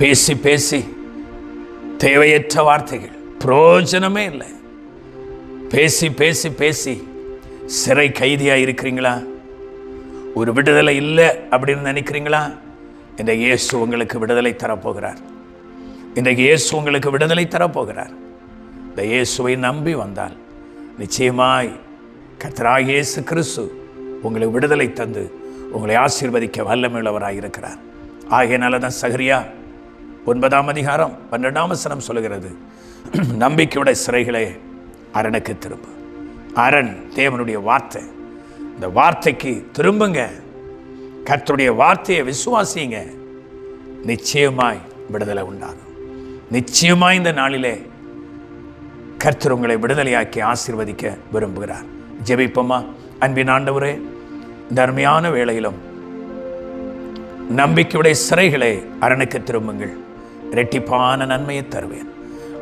பேசி பேசி தேவையற்ற வார்த்தைகள் பிரயோஜனமே இல்லை. பேசி பேசி பேசி சிறை கைதியாக இருக்கிறீங்களா? ஒரு விடுதலை இல்லை அப்படின்னு நினைக்கிறீங்களா? இந்த இயேசு உங்களுக்கு விடுதலை தரப்போகிறார். இன்றைக்கு இயேசு உங்களுக்கு விடுதலை தரப்போகிறார். இந்த இயேசுவை நம்பி வந்தால் நிச்சயமாய் கர்த்தராகிய இயேசு கிறிஸ்து உங்களுக்கு விடுதலை தந்து உங்களை ஆசீர்வதிக்க வல்லமையுள்ளவராக இருக்கிறார். ஆகையனால தான் சகரியா ஒன்பதாம் அதிகாரம் பன்னெண்டாம் வசனம் சொல்லுகிறது நம்பிக்கையுடைய சிறைகளே அரணுக்கு திரும்ப. அரண் தேவனுடைய வார்த்தை. இந்த வார்த்தைக்கு திரும்புங்க. கர்த்தருடைய வார்த்தையை விசுவாசிங்க நிச்சயமாய் விடுதலை உண்டாகும். நிச்சயமாய் இந்த நாளிலே கர்த்தர் உங்களை விடுதலையாக்கி ஆசீர்வதிக்க விரும்புகிறார். ஜெபிப்போமா? அன்பின் ஆண்டவரே இந்த அருமையான வேளையிலும் நம்பிக்கையுடைய சிறைகளை அரணுக்கு திரும்புங்கள். இரட்டிப்பான நன்மையை தருவேன்.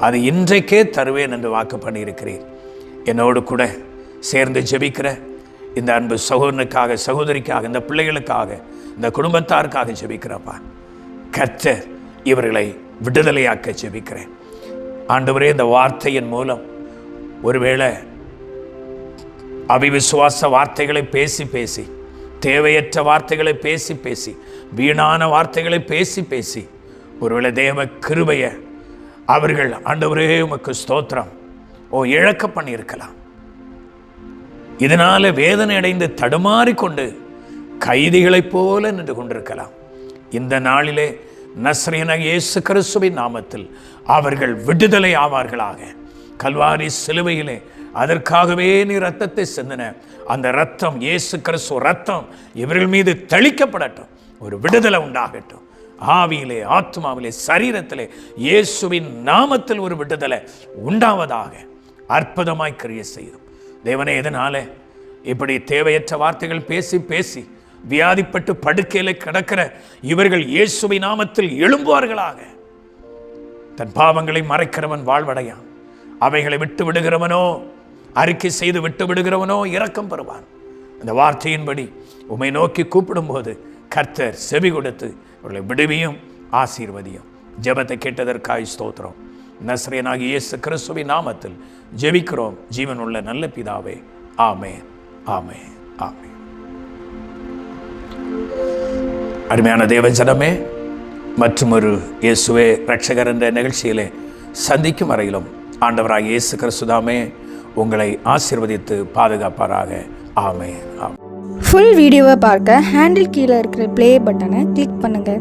அது இன்றைக்கே தருவேன் என்று வாக்கு பண்ணியிருக்கிறீர். என்னோடு கூட சேர்ந்து ஜெபிக்கிற இந்த அன்பு சகோதரனுக்காக சகோதரிக்காக இந்த பிள்ளைகளுக்காக இந்த குடும்பத்தாருக்காக ஜெபிக்கிறப்பா. கர்த்தர் இவர்களை விடுதலையாக்க ஜெபிக்கிறேன். ஆண்டவரே இந்த வார்த்தையின் மூலம் ஒருவேளை அவிவிசுவாச வார்த்தைகளை பேசி பேசி தேவையற்ற வார்த்தைகளை பேசி பேசி வீணான வார்த்தைகளை பேசி பேசி ஒருவேளை தேவ கிருபைய அவர்கள் ஆண்டவரே உமக்கு ஸ்தோத்திரம். ஓ இழக்க பண்ணியிருக்கலாம். இதனால வேதனை அடைந்து தடுமாறிக்கொண்டு கைதிகளைப் போல நின்று கொண்டிருக்கலாம். இந்த நாளிலே நஸ்ரீன இயேசு கிறிஸ்துவின் நாமத்தில் அவர்கள் விடுதலை ஆவார்களாக. கல்வாரி சிலுவையிலே அதற்காகவே நீ ரத்தத்தை சிந்தின. அந்த ரத்தம் இயேசு கிறிஸ்து ரத்தம் இவர்கள் மீது தெளிக்கப்படட்டும். ஒரு விடுதலை உண்டாகட்டும். ஆவியிலே ஆத்மாவிலே சரீரத்திலே இயேசுவின் நாமத்தில் ஒரு விடுதலை உண்டாவதாக அற்புதமாய் கிரிய செய்யும் தேவனே எதனால இப்படி தேவையற்ற வார்த்தைகள் பேசி பேசி வியாதிப்பட்டு படுக்கையில கிடக்கிற இவர்கள் இயேசுவின் நாமத்தில் எழும்புவார்களாக? தன் பாவங்களை மறைக்கிறவன் வாழ்வடையான். அவைகளை விட்டு விடுகிறவனோ அறிக்கை செய்து விட்டு விடுகிறவனோ இரக்கம் பெறுவான். அந்த வார்த்தையின்படி உம்மை நோக்கி கூப்பிடும்போது கர்த்தர் செவி கொடுத்து அவர்களை விடுவியும் ஆசீர்வதியும். ஜெபத்தை கேட்டதற்காய் ஸ்தோத்திரம். நஸ்ரேனாகி இயேசு கிறிஸ்துவின் நாமத்தில் ஜெபிக்கிறோம். ஜீவனுள்ள நல்ல பிதாவே ஆமே ஆமே ஆமே அருமையான தேவஜனமே மற்றும் ஒரு இயேசுவே ரட்சகர் என்ற நிகழ்ச்சியிலே சந்திக்கும் வரையிலும் ஆண்டவராக இயேசு கிறிஸ்துதாமே உங்களை ஆசிர்வதித்து பாதுகாப்பாராக. ஆமே ஆமே ஃபுல் வீடியோவை பார்க்க ஹேண்டில் கீழே இருக்கிற ப்ளே பட்டனை கிளிக் பண்ணுங்கள்